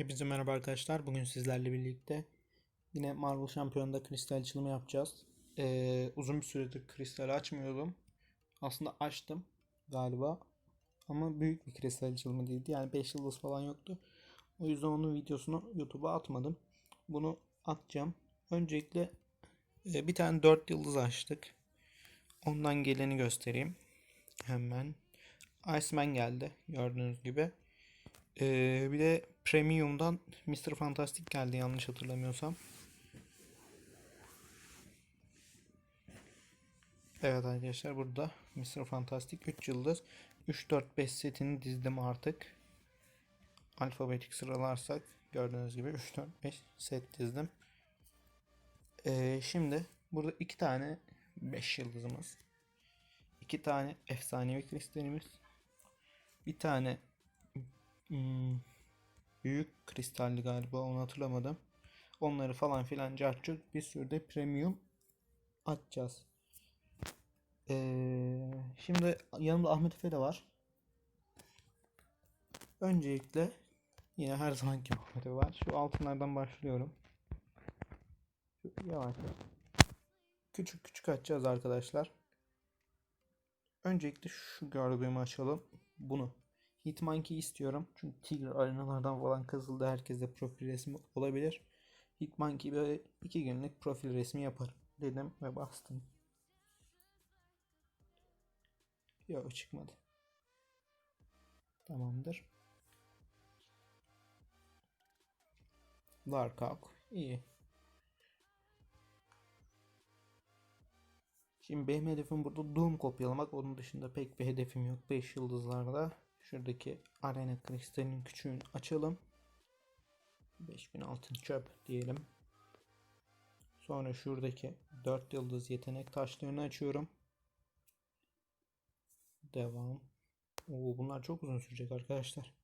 Hepinize merhaba arkadaşlar. Bugün sizlerle birlikte yine Marvel Şampiyon'da kristal açılımı yapacağız. Ee, uzun bir süredir kristal açmıyordum. Aslında açtım galiba. Ama büyük bir kristal açılımı değildi. Yani 5 yıldız falan yoktu. O yüzden onun videosunu YouTube'a atmadım. Bunu atacağım. Öncelikle e, bir tane 4 yıldız açtık. Ondan geleni göstereyim. Hemen. Iceman geldi. Gördüğünüz gibi. Ee, bir de Premium'dan Mr. Fantastic geldi yanlış hatırlamıyorsam. Evet arkadaşlar burada Mr. Fantastic 3 yıldız 3 4 5 setini dizdim artık. Alfabetik sıralarsak gördüğünüz gibi 3 4 5 set dizdim. Ee, şimdi burada iki tane 5 yıldızımız. iki tane efsanevi kristalimiz. Bir tane Hmm, büyük kristalli galiba onu hatırlamadım. Onları falan filan cartçuk bir sürü de premium atacağız. Ee, şimdi yanımda Ahmet Efe de var. Öncelikle yine her zamanki Ahmet Efe var. Şu altınlardan başlıyorum. Şu Yavaş. Küçük küçük açacağız arkadaşlar. Öncelikle şu gördüğümü açalım. Bunu. Hitmonkey istiyorum. Çünkü Tigre arenalardan falan kazıldı. Herkeste profil resmi olabilir. Hitmonkey böyle iki günlük profil resmi yaparım dedim ve bastım. Yok çıkmadı. Tamamdır. Larkak. iyi. Şimdi benim hedefim burada Doom kopyalamak. Onun dışında pek bir hedefim yok. 5 yıldızlarda. Şuradaki arena kristalinin küçüğünü açalım. 5000 altın çöp diyelim. Sonra şuradaki 4 yıldız yetenek taşlarını açıyorum. Devam. Oo, bunlar çok uzun sürecek arkadaşlar.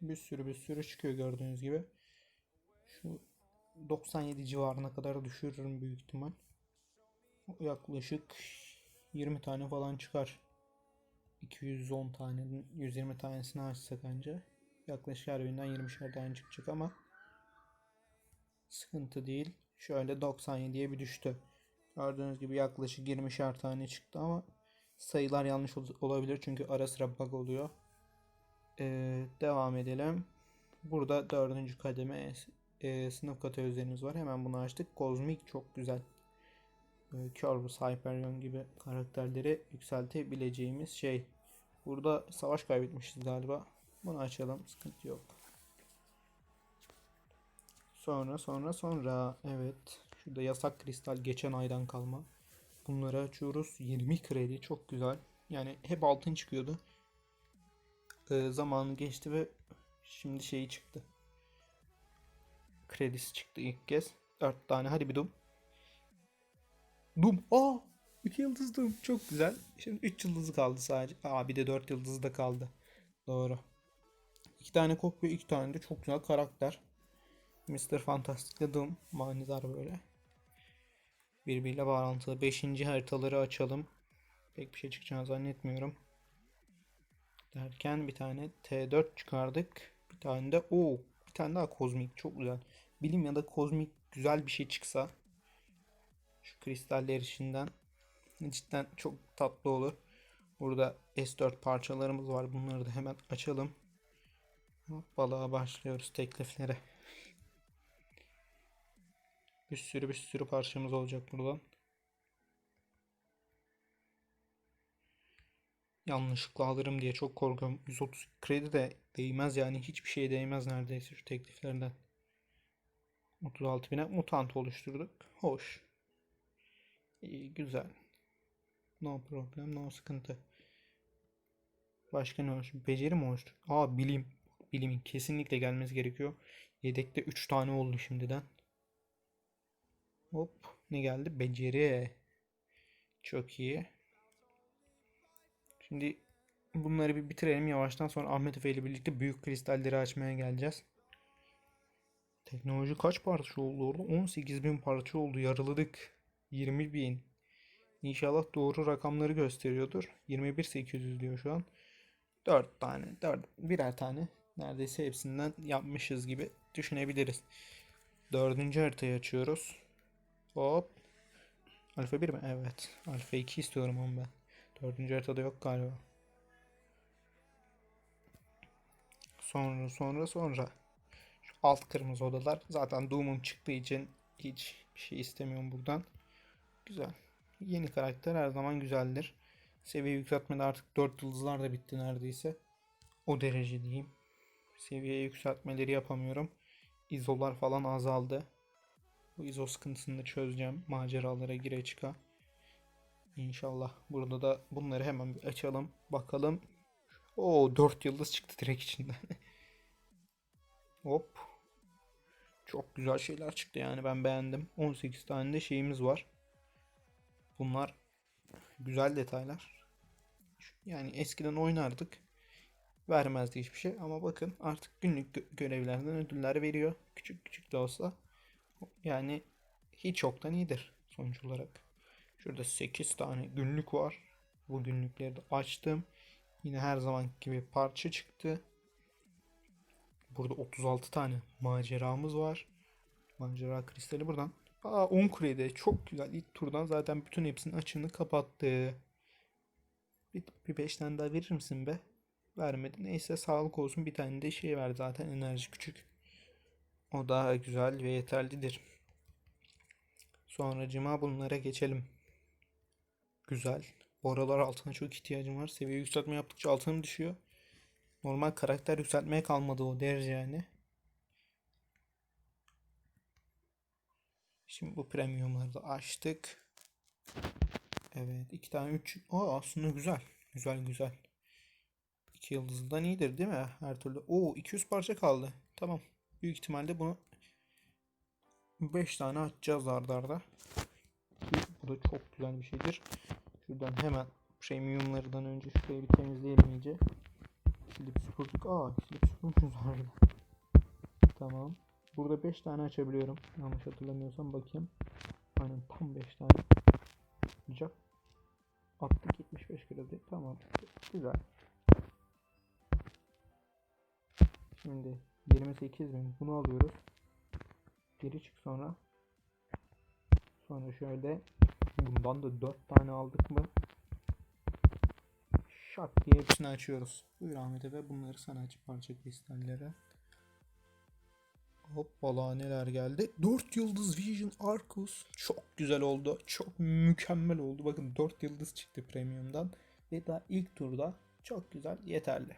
Bir sürü bir sürü çıkıyor gördüğünüz gibi. Şu 97 civarına kadar düşürürüm büyük ihtimal. Yaklaşık 20 tane falan çıkar. 210 tane 120 tanesini açsak anca yaklaşık her birinden 20'şer tane çıkacak ama sıkıntı değil. Şöyle 97'ye bir düştü. Gördüğünüz gibi yaklaşık 20'şer tane çıktı ama sayılar yanlış olabilir çünkü ara sıra bug oluyor. Ee, devam edelim. Burada dördüncü kademe e, sınıf kategorilerimiz var. Hemen bunu açtık. Kozmik çok güzel. Corvus, Hyperion gibi karakterleri yükseltebileceğimiz şey. Burada savaş kaybetmişiz galiba. Bunu açalım. Sıkıntı yok. Sonra sonra sonra evet. Şurada yasak kristal geçen aydan kalma. Bunları açıyoruz. 20 kredi çok güzel. Yani hep altın çıkıyordu. Ee, zamanı geçti ve şimdi şeyi çıktı. Kredisi çıktı ilk kez. 4 tane hadi bir dum. Dum. Aa! 2 yıldız dum. Çok güzel. Şimdi 3 yıldızı kaldı sadece. Aa bir de 4 yıldızı da kaldı. Doğru. 2 tane kopya 2 tane de çok güzel karakter. Mr. Fantastic'le Doom. Manidar böyle. Birbiriyle bağlantılı. 5. haritaları açalım. Pek bir şey çıkacağını zannetmiyorum. Derken bir tane T4 çıkardık. Bir tane de o bir tane daha kozmik çok güzel. Bilim ya da kozmik güzel bir şey çıksa şu kristaller işinden cidden çok tatlı olur. Burada S4 parçalarımız var. Bunları da hemen açalım. Balığa başlıyoruz tekliflere. Bir sürü bir sürü parçamız olacak buradan. Yanlışlıkla alırım diye çok korkuyorum. 130 kredi de değmez yani hiçbir şeye değmez neredeyse şu tekliflerden. 36 bine mutant oluşturduk. Hoş. İyi, güzel. No problem, no sıkıntı. Başka ne olmuş? Beceri mi oluştu? Aa bilim. Bilimin kesinlikle gelmesi gerekiyor. Yedekte 3 tane oldu şimdiden. Hop. Ne geldi? Beceri. Çok iyi. Şimdi bunları bir bitirelim yavaştan sonra Ahmet Efe ile birlikte büyük kristalleri açmaya geleceğiz. Teknoloji kaç parça oldu orada? 18 bin parça oldu. Yarıladık. 20 bin. İnşallah doğru rakamları gösteriyordur. 21800 diyor şu an. Dört tane, dört, birer tane neredeyse hepsinden yapmışız gibi düşünebiliriz. Dördüncü haritayı açıyoruz. Hop. Alfa 1 mi? Evet. Alfa 2 istiyorum onu ben. Dördüncü haritada yok galiba. Sonra sonra sonra. Şu alt kırmızı odalar. Zaten Doom'um çıktığı için hiç bir şey istemiyorum buradan. Güzel. Yeni karakter her zaman güzeldir. Seviye yükseltmede artık 4 yıldızlar da bitti neredeyse. O derece diyeyim. Seviye yükseltmeleri yapamıyorum. İzolar falan azaldı. Bu izo sıkıntısını da çözeceğim. Maceralara gire çıka. İnşallah. Burada da bunları hemen bir açalım. Bakalım. Oo 4 yıldız çıktı direkt içinden. Hop. Çok güzel şeyler çıktı yani ben beğendim. 18 tane de şeyimiz var. Bunlar güzel detaylar. Yani eskiden oynardık. Vermezdi hiçbir şey ama bakın artık günlük gö- görevlerden ödüller veriyor. Küçük küçük de olsa. Yani hiç yoktan iyidir sonuç olarak. Şurada 8 tane günlük var. Bu günlükleri de açtım. Yine her zaman gibi parça çıktı. Burada 36 tane maceramız var. Macera kristali buradan. Aa 10 kredi. Çok güzel. İlk turdan zaten bütün hepsinin açığını kapattı. Bir, bir 5 tane daha verir misin be? Vermedi. Neyse sağlık olsun. Bir tane de şey ver zaten enerji küçük. O daha güzel ve yeterlidir. Sonracıma bunlara geçelim. Güzel. Bu aralar altına çok ihtiyacım var. Seviye yükseltme yaptıkça altınım düşüyor. Normal karakter yükseltmeye kalmadı o derece yani. Şimdi bu premiumları da açtık. Evet iki tane üç. Aa aslında güzel. Güzel güzel. İki yıldızdan iyidir değil mi? Her türlü. Oo 200 parça kaldı. Tamam. Büyük ihtimalle bunu 5 tane açacağız arda arda. Bu da çok güzel bir şeydir. Şuradan hemen premiumlardan önce şurayı bir temizleyelim iyice. Silip süpürdük. Aa silip süpürmüşüz harbiden. Tamam. Burada 5 tane açabiliyorum. Yanlış hatırlamıyorsam bakayım. Aynen tam 5 tane. Olacak. Attık 75 kredi. Tamam. Güzel. Şimdi 28 bin bunu alıyoruz. Geri çık sonra. Sonra şöyle bundan da 4 tane aldık mı? Şak diye hepsini açıyoruz. Buyur Ahmet Efe bunları sana aç parça kristallere. Hoppala neler geldi. 4 yıldız Vision Arcus. Çok güzel oldu. Çok mükemmel oldu. Bakın 4 yıldız çıktı premiumdan. Ve daha ilk turda çok güzel yeterli.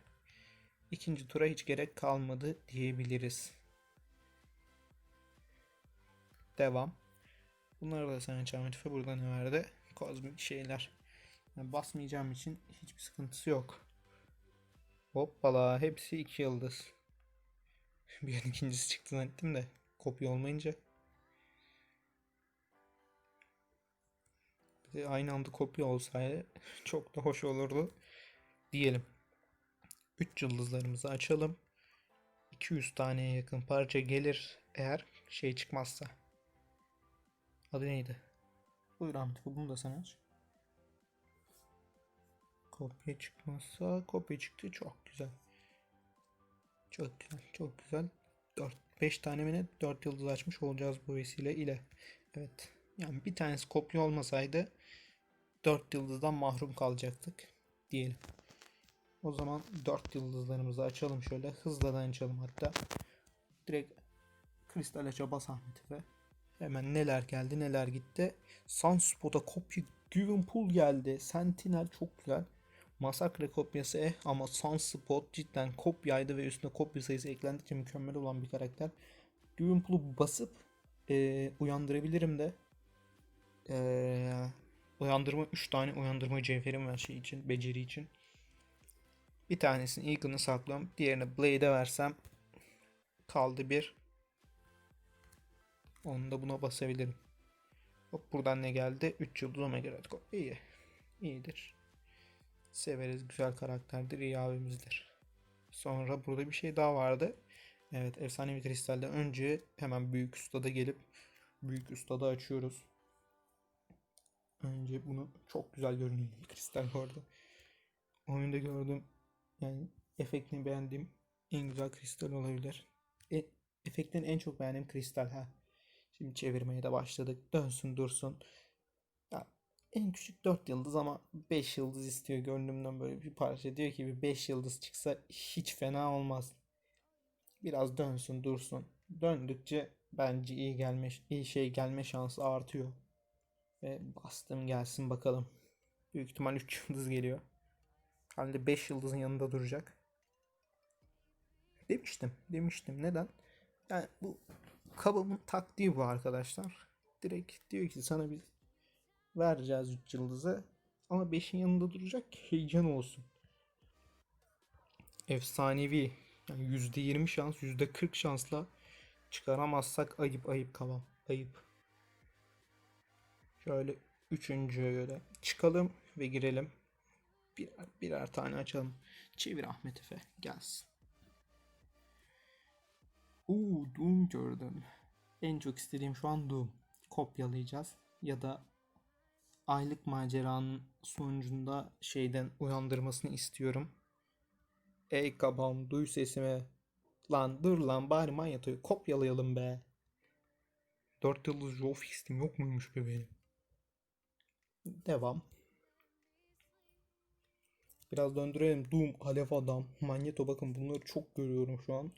İkinci tura hiç gerek kalmadı diyebiliriz. Devam. Bunları da sana Çametife burada ne verdi? Kozmik şeyler. Yani basmayacağım için hiçbir sıkıntısı yok. Hoppala hepsi 2 yıldız. Bir an ikincisi çıktı zannettim de kopya olmayınca. Bir de aynı anda kopya olsaydı çok da hoş olurdu diyelim. 3 yıldızlarımızı açalım. 200 taneye yakın parça gelir eğer şey çıkmazsa. Adı neydi? Buyur Ahmet bunu da sen aç. Kopya çıkmazsa kopya çıktı çok güzel. Çok güzel, çok güzel. 4 5 tane mi ne 4 yıldız açmış olacağız bu vesile ile. Evet. Yani bir tanesi kopya olmasaydı 4 yıldızdan mahrum kalacaktık diyelim. O zaman 4 yıldızlarımızı açalım şöyle. Hızlıdan açalım hatta. Direkt kristal aça bas ve hemen neler geldi neler gitti. Sunspot'a kopya Givenpool geldi. Sentinel çok güzel. Masakre kopyası eh ama Sunspot cidden kopyaydı ve üstüne kopya sayısı eklendikçe mükemmel olan bir karakter. Givenpool'u basıp e, uyandırabilirim de. E, uyandırma 3 tane uyandırma cevherim var şey için, beceri için. Bir tanesini Eagle'ını saklıyorum. Diğerini Blade'e versem kaldı bir. Onu da buna basabilirim. Hop buradan ne geldi? 3 yıldız Omega Red. İyi. İyidir. Severiz. Güzel karakterdir. iyi abimizdir. Sonra burada bir şey daha vardı. Evet efsanevi kristalden önce hemen büyük ustada gelip büyük ustada açıyoruz. Önce bunu çok güzel görünüyor kristal bu arada. Oyunda gördüm Yani efektini beğendiğim en güzel kristal olabilir. E, efektin en çok beğendiğim kristal ha. Şimdi çevirmeye de başladık. Dönsün dursun. En küçük 4 yıldız ama 5 yıldız istiyor gönlümden böyle bir parça. Diyor ki bir 5 yıldız çıksa hiç fena olmaz. Biraz dönsün dursun. Döndükçe bence iyi gelme iyi şey gelme şansı artıyor. Ve bastım gelsin bakalım. Büyük ihtimal 3 yıldız geliyor. Halde 5 yıldızın yanında duracak. Demiştim. Demiştim. Neden? Yani bu kabımın taktiği bu arkadaşlar. Direkt diyor ki sana biz vereceğiz 3 yıldızı. Ama 5'in yanında duracak heyecan olsun. Efsanevi. Yani %20 şans, %40 şansla çıkaramazsak ayıp ayıp kavam. Ayıp. Şöyle üçüncüye göre çıkalım ve girelim. Birer, birer tane açalım. Çevir Ahmet Efe. Gelsin. Uuu Doom gördüm. En çok istediğim şu an Doom. Kopyalayacağız. Ya da aylık maceranın sonucunda şeyden uyandırmasını istiyorum. Ey kabam duy sesimi. Lan dur lan bari manyetoyu kopyalayalım be. 4 yıldız Joe fixtim yok muymuş be benim? Devam. Biraz döndürelim. Doom, Alev Adam, Magneto bakın bunları çok görüyorum şu an.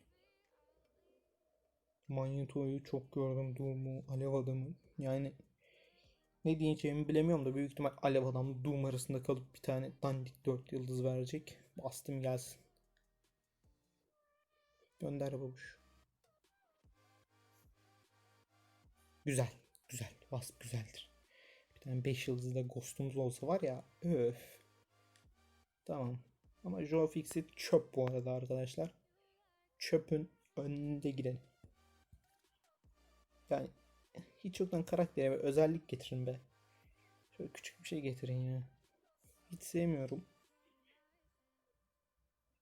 Magneto'yu çok gördüm. Doom'u, Alev Adam'ı. Yani ne diyeceğimi bilemiyorum da büyük ihtimal Alev Adam Doom arasında kalıp bir tane dandik 4 yıldız verecek. Bastım gelsin. Gönder babuş. Güzel. Güzel. Wasp güzeldir. Bir tane 5 yıldızda Ghost'umuz olsa var ya. Öf. Tamam. Ama Joe Fixit çöp bu arada arkadaşlar. Çöpün önünde girelim. Yani hiç yoktan karaktere ve özellik getirin be. Şöyle küçük bir şey getirin ya. Hiç sevmiyorum.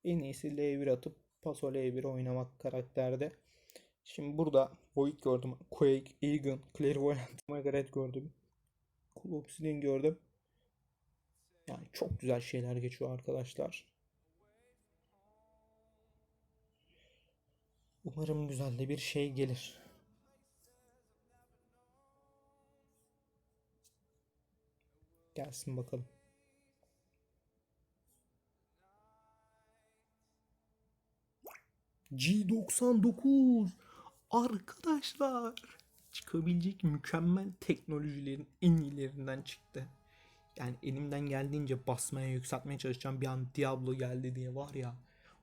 En iyisi L1 atıp Paso L1 oynamak karakterde. Şimdi burada Void gördüm. Quake, Egan, Clairvoyant, Margaret gördüm. Cool Obsidian gördüm. Yani çok güzel şeyler geçiyor arkadaşlar. Umarım güzel de bir şey gelir. Gelsin bakalım. G99 arkadaşlar çıkabilecek mükemmel teknolojilerin en iyilerinden çıktı. Yani elimden geldiğince basmaya yükseltmeye çalışacağım bir an Diablo geldi diye var ya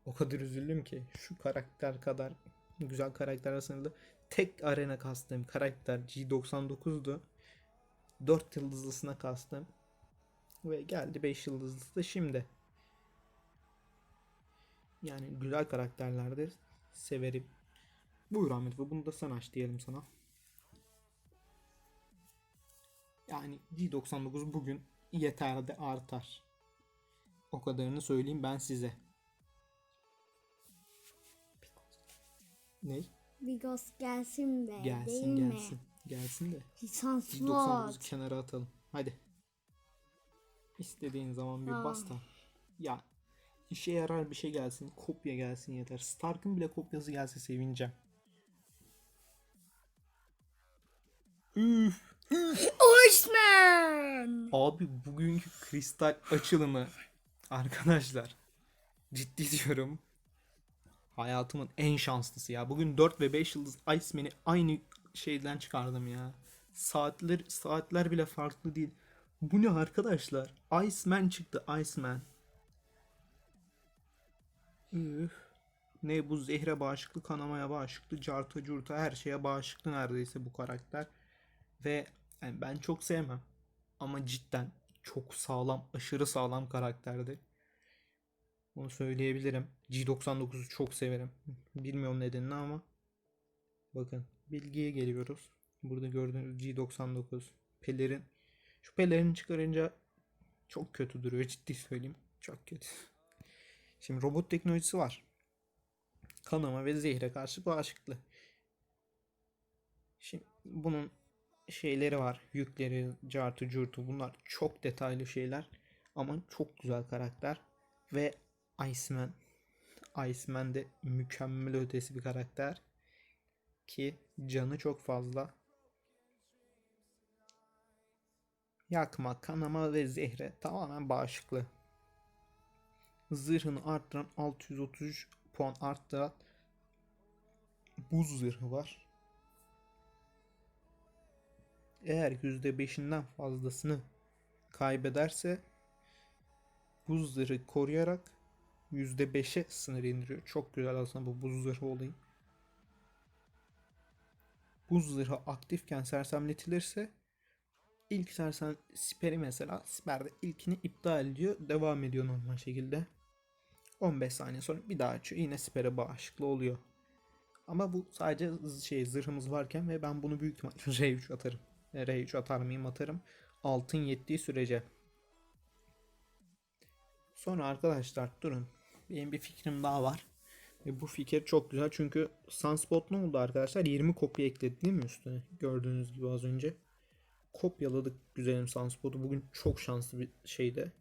o kadar üzüldüm ki şu karakter kadar güzel karakter arasında tek arena kastığım karakter G99'du. 4 yıldızlısına kastım. Ve geldi 5 yıldızlısı da şimdi. Yani güzel karakterlerdir. Severim. Buyur Ahmet ve bunu da sen aç diyelim sana. Yani G99 bugün yeter de artar. O kadarını söyleyeyim ben size. Ne? Bigos gelsin be değil Gelsin mi? gelsin. Gelsin de. Lisans G99'u var. kenara atalım. Hadi. İstediğin zaman bir Tamam. bas da. Ya işe yarar bir şey gelsin. Kopya gelsin yeter. Stark'ın bile kopyası gelse sevineceğim. Üf. Osman! Abi bugünkü kristal açılımı arkadaşlar ciddi diyorum hayatımın en şanslısı ya. Bugün 4 ve 5 yıldız Iceman'i aynı şeyden çıkardım ya. Saatler saatler bile farklı değil. Bu ne arkadaşlar? Iceman çıktı Iceman. Üf. Ne bu zehre bağışıklı, kanamaya bağışıklı, carta curta her şeye bağışıklı neredeyse bu karakter. Ve yani ben çok sevmem. Ama cidden çok sağlam, aşırı sağlam karakterdi. Onu söyleyebilirim. G99'u çok severim. Bilmiyorum nedenini ama. Bakın bilgiye geliyoruz. Burada gördüğünüz G99 pelerin. Şu pelerini çıkarınca çok kötü duruyor ciddi söyleyeyim. Çok kötü. Şimdi robot teknolojisi var. Kanama ve zehre karşı bağışıklı. Şimdi bunun şeyleri var. Yükleri, cartı, curtu bunlar çok detaylı şeyler. Ama çok güzel karakter. Ve Iceman. Iceman de mükemmel ötesi bir karakter. Ki canı çok fazla. Yakma, kanama ve zehre tamamen bağışıklı. Zırhını arttıran 633 puan arttıran buz zırhı var. Eğer %5'inden fazlasını kaybederse buz zırhı koruyarak %5'e sınır indiriyor. Çok güzel aslında bu buz zırhı olayı. Buz zırhı aktifken sersemletilirse ilk sersem siperi mesela siperde ilkini iptal ediyor. Devam ediyor normal şekilde. 15 saniye sonra bir daha açıyor. Yine sipere bağışıklı oluyor. Ama bu sadece şey zırhımız varken ve ben bunu büyük ihtimalle R3 atarım. E, R3 atar mıyım atarım. Altın yettiği sürece. Sonra arkadaşlar durun. Benim bir fikrim daha var. Ve bu fikir çok güzel çünkü Sunspot ne oldu arkadaşlar? 20 kopya ekledi değil mi üstüne? Gördüğünüz gibi az önce. Kopyaladık güzelim Sunspot'u. Bugün çok şanslı bir şeydi.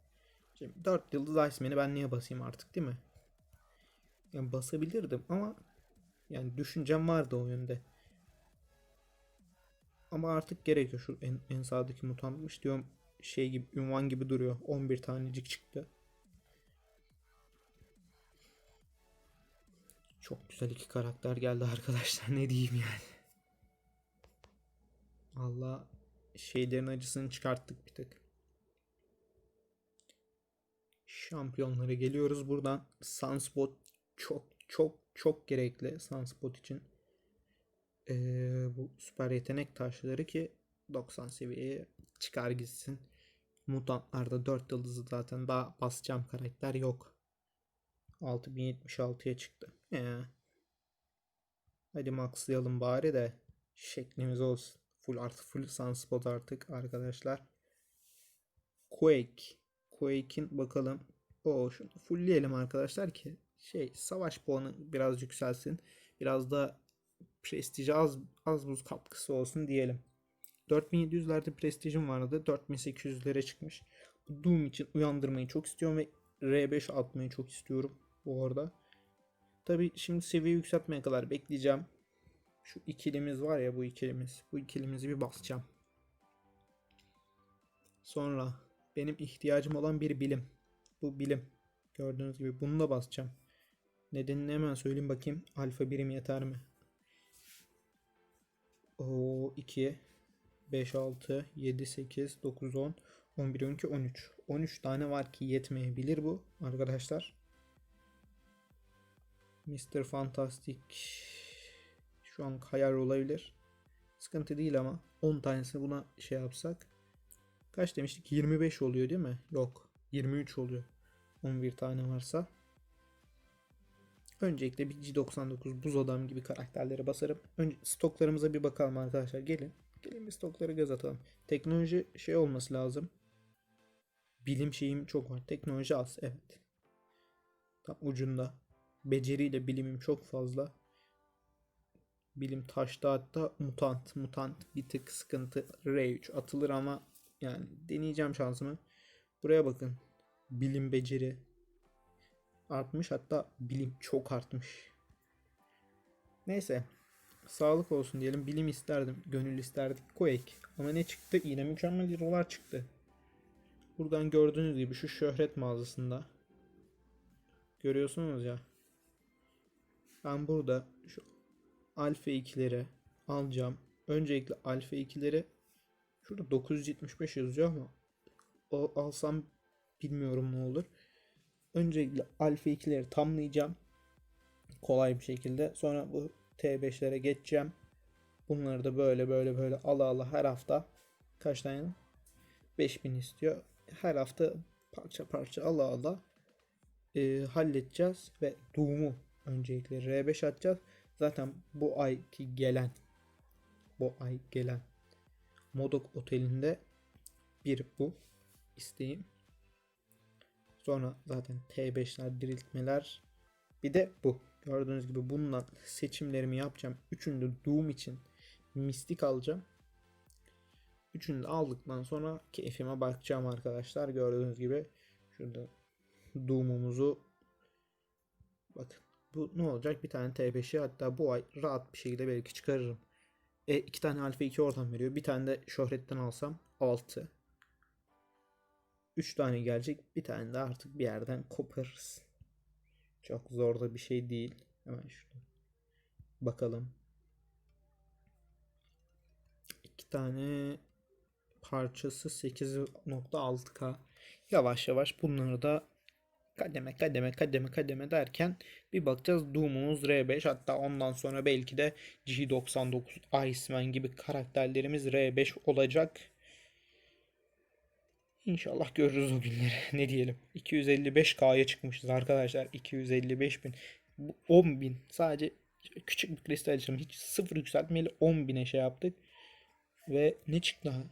Şimdi 4 yıldız Iceman'i ben niye basayım artık değil mi? Yani basabilirdim ama yani düşüncem vardı o yönde. Ama artık gerekiyor. Şu en, en sağdaki mutantmış diyorum şey gibi ünvan gibi duruyor. 11 tanecik çıktı. Çok güzel iki karakter geldi arkadaşlar. Ne diyeyim yani. Allah şeylerin acısını çıkarttık bir tık. Şampiyonlara geliyoruz. Buradan Sunspot çok çok çok gerekli Sunspot için. Ee, bu süper yetenek taşları ki 90 seviyeye çıkar gitsin. Mutantlarda 4 yıldızı zaten daha basacağım karakter yok. 6076'ya çıktı. Ee, hadi maxlayalım bari de şeklimiz olsun. Full artı full sunspot artık arkadaşlar. Quake. Quake'in bakalım. O şunu fullleyelim arkadaşlar ki şey savaş puanı biraz yükselsin. Biraz da prestiji az az buz katkısı olsun diyelim. 4700'lerde prestijim vardı. 4800'lere çıkmış. Doom için uyandırmayı çok istiyorum ve R5 atmayı çok istiyorum bu arada. Tabi şimdi seviye yükseltmeye kadar bekleyeceğim. Şu ikilimiz var ya bu ikilimiz. Bu ikilimizi bir basacağım. Sonra benim ihtiyacım olan bir bilim. Bu bilim. Gördüğünüz gibi bunu da basacağım. Nedenini hemen söyleyeyim bakayım. Alfa birim yeter mi? O 2 5 6 7 8 9 10 11 12 13. 13 tane var ki yetmeyebilir bu arkadaşlar. Mr. Fantastic şu an hayal olabilir. Sıkıntı değil ama 10 tanesini buna şey yapsak. Kaç demiştik? 25 oluyor değil mi? Yok. 23 oluyor. 11 tane varsa. Öncelikle bir G99 buz adam gibi karakterlere basarım. Önce stoklarımıza bir bakalım arkadaşlar. Gelin. Gelin bir stoklara göz atalım. Teknoloji şey olması lazım. Bilim şeyim çok var. Teknoloji az. Evet. Tam ucunda. Beceriyle bilimim çok fazla. Bilim taşta hatta mutant. Mutant bir tık sıkıntı. R3 atılır ama yani deneyeceğim şansımı. Buraya bakın. Bilim beceri artmış hatta bilim çok artmış. Neyse. Sağlık olsun diyelim. Bilim isterdim. Gönül isterdik. Quake. Ama ne çıktı? Yine mükemmel hero'lar çıktı. Buradan gördüğünüz gibi şu şöhret mağazasında. Görüyorsunuz ya. Ben burada şu alfa 2'leri alacağım. Öncelikle alfa 2'leri şurada 975 yazıyor ama o alsam bilmiyorum ne olur. Öncelikle alfa 2'leri tamlayacağım. Kolay bir şekilde. Sonra bu T5'lere geçeceğim. Bunları da böyle böyle böyle ala ala her hafta kaç tane? 5000 istiyor. Her hafta parça parça ala ala e, halledeceğiz ve Doom'u öncelikle R5 atacağız. Zaten bu ayki gelen bu ay gelen Modok Oteli'nde bir bu isteğim. Sonra zaten T5'ler, diriltmeler. Bir de bu. Gördüğünüz gibi bununla seçimlerimi yapacağım. Üçünü de Doom için mistik alacağım. Üçünü de aldıktan sonra keyfime bakacağım arkadaşlar. Gördüğünüz gibi şurada Doom'umuzu Bakın bu ne olacak? Bir tane T5'i hatta bu ay rahat bir şekilde belki çıkarırım. E iki tane alfa 2 oradan veriyor. Bir tane de şöhretten alsam 6. 3 tane gelecek. Bir tane de artık bir yerden koparırız. Çok zor da bir şey değil. Hemen şurada. Bakalım. İki tane parçası 8.6K. Yavaş yavaş bunları da kademe kademe kademe kademe derken bir bakacağız Doom'umuz R5 hatta ondan sonra belki de G99 Iceman gibi karakterlerimiz R5 olacak. İnşallah görürüz o günleri. Ne diyelim. 255K'ya çıkmışız arkadaşlar. 255 bin. Bu 10 bin. Sadece küçük bir kristal açalım. Hiç sıfır yükseltmeyle 10 bine şey yaptık. Ve ne çıktı ha?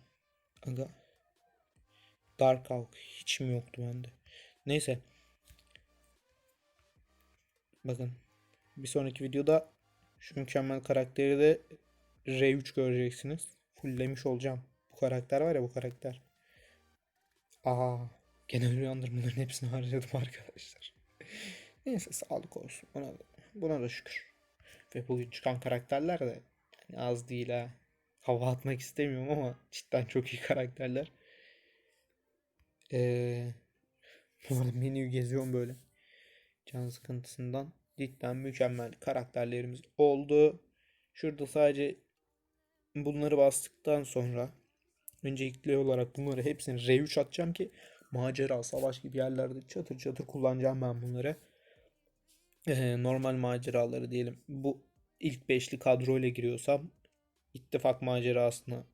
Aga. Dark Hawk. Hiç mi yoktu bende? Neyse. Bakın. Bir sonraki videoda şu mükemmel karakteri de R3 göreceksiniz. Fulllemiş olacağım. Bu karakter var ya bu karakter. Aa, genel uyandırmaların hepsini harcadım arkadaşlar. Neyse sağlık olsun. Buna da, buna da şükür. Ve bugün çıkan karakterler de yani az değil ha. Hava atmak istemiyorum ama cidden çok iyi karakterler. Ee, menüyü geziyorum böyle. Can sıkıntısından cidden mükemmel karakterlerimiz oldu. Şurada sadece bunları bastıktan sonra öncelikli olarak bunları hepsini R3 atacağım ki macera, savaş gibi yerlerde çatır çatır kullanacağım ben bunları. Ee, normal maceraları diyelim. Bu ilk beşli kadroyla giriyorsam ittifak macerasına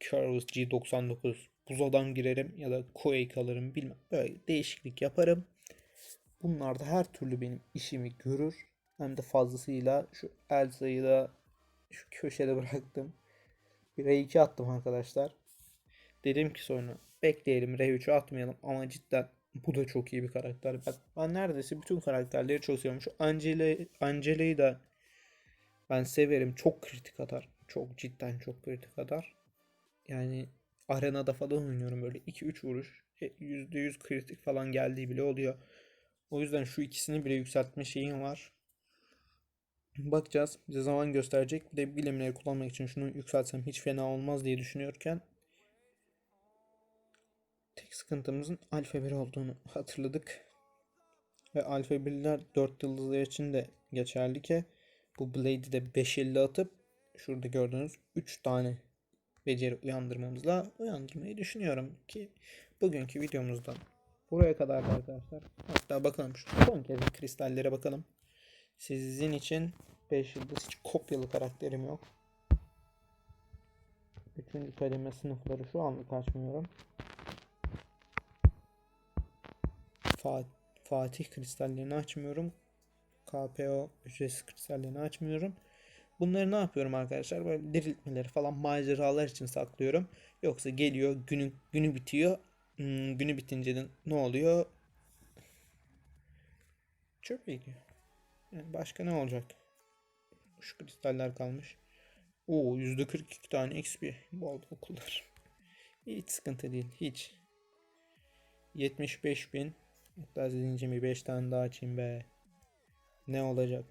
Curves G99 buz adam girerim ya da Quake alırım bilmem. Böyle değişiklik yaparım. Bunlar da her türlü benim işimi görür. Hem de fazlasıyla şu Elsa'yı da şu köşede bıraktım. Bir R2 attım arkadaşlar. Dedim ki sonra bekleyelim R3'ü atmayalım ama cidden bu da çok iyi bir karakter. Bak ben neredeyse bütün karakterleri çok seviyorum. Şu Angela, Angela'yı da ben severim. Çok kritik atar. Çok cidden çok kritik atar. Yani arenada falan oynuyorum böyle 2-3 vuruş. e, %100 kritik falan geldiği bile oluyor. O yüzden şu ikisini bile yükseltme şeyim var. Bakacağız. Bize zaman gösterecek. Bir de bilimleri kullanmak için şunu yükseltsem hiç fena olmaz diye düşünüyorken tek sıkıntımızın alfa 1 olduğunu hatırladık. Ve alfa 1'ler 4 yıldızlar için de geçerli ki bu Blade'i de 5.50 atıp şurada gördüğünüz 3 tane beceri uyandırmamızla uyandırmayı düşünüyorum ki bugünkü videomuzdan buraya kadar arkadaşlar. Hatta bakalım şu son kez kristallere bakalım. Sizin için 5 yıldız hiç kopyalı karakterim yok. Üçüncü kademe sınıfları şu anlık açmıyorum. Fa- Fatih kristallerini açmıyorum. KPO ücretsiz kristallerini açmıyorum. Bunları ne yapıyorum arkadaşlar? Böyle diriltmeleri falan maceralar için saklıyorum. Yoksa geliyor günü günü bitiyor. Hmm, günü bitince de ne oluyor? Çöpe gidiyor. Yani başka ne olacak? Şu kristaller kalmış. Oo %42 tane XP. Bol okullar. Hiç sıkıntı değil. Hiç. 75 bin. Hatta zincimi 5 tane daha açayım be. Ne olacak?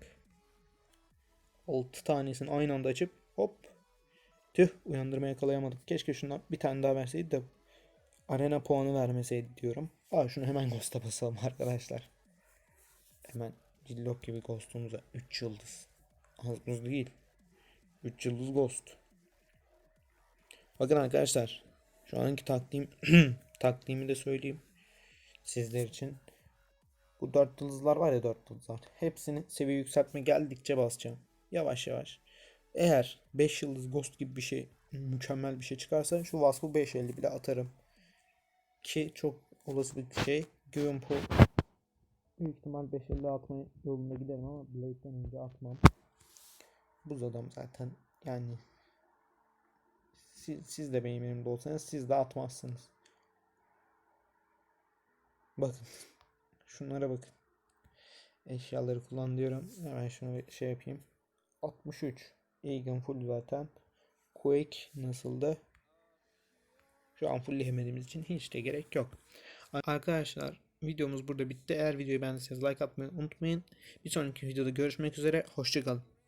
6 tanesini aynı anda açıp hop. Tüh uyandırma yakalayamadık. Keşke şundan bir tane daha verseydi de arena puanı vermeseydi diyorum. Aa şunu hemen Ghost'a basalım arkadaşlar. Hemen Cillok gibi Ghost'umuza 3 yıldız. Az buz değil. 3 yıldız Ghost. Bakın arkadaşlar. Şu anki taktiğim taktiğimi de söyleyeyim. Sizler için. Bu 4 yıldızlar var ya 4 yıldızlar. Hepsini seviye yükseltme geldikçe basacağım. Yavaş yavaş. Eğer 5 yıldız Ghost gibi bir şey mükemmel bir şey çıkarsa şu vasfı 5.50 bile atarım. Ki çok olası bir şey. Göğün Büyük ihtimal 5.50 atma yolunda giderim ama Blade'den önce atmam. Buz adam zaten yani siz, siz de benim yerimde olsanız siz de atmazsınız. Bakın. Şunlara bakın. Eşyaları kullan diyorum. Hemen şunu bir şey yapayım. 63. Egan full zaten. Quake nasıldı? Şu an fullleyemediğimiz için hiç de gerek yok. Arkadaşlar videomuz burada bitti. Eğer videoyu beğendiyseniz like atmayı unutmayın. Bir sonraki videoda görüşmek üzere. Hoşçakalın.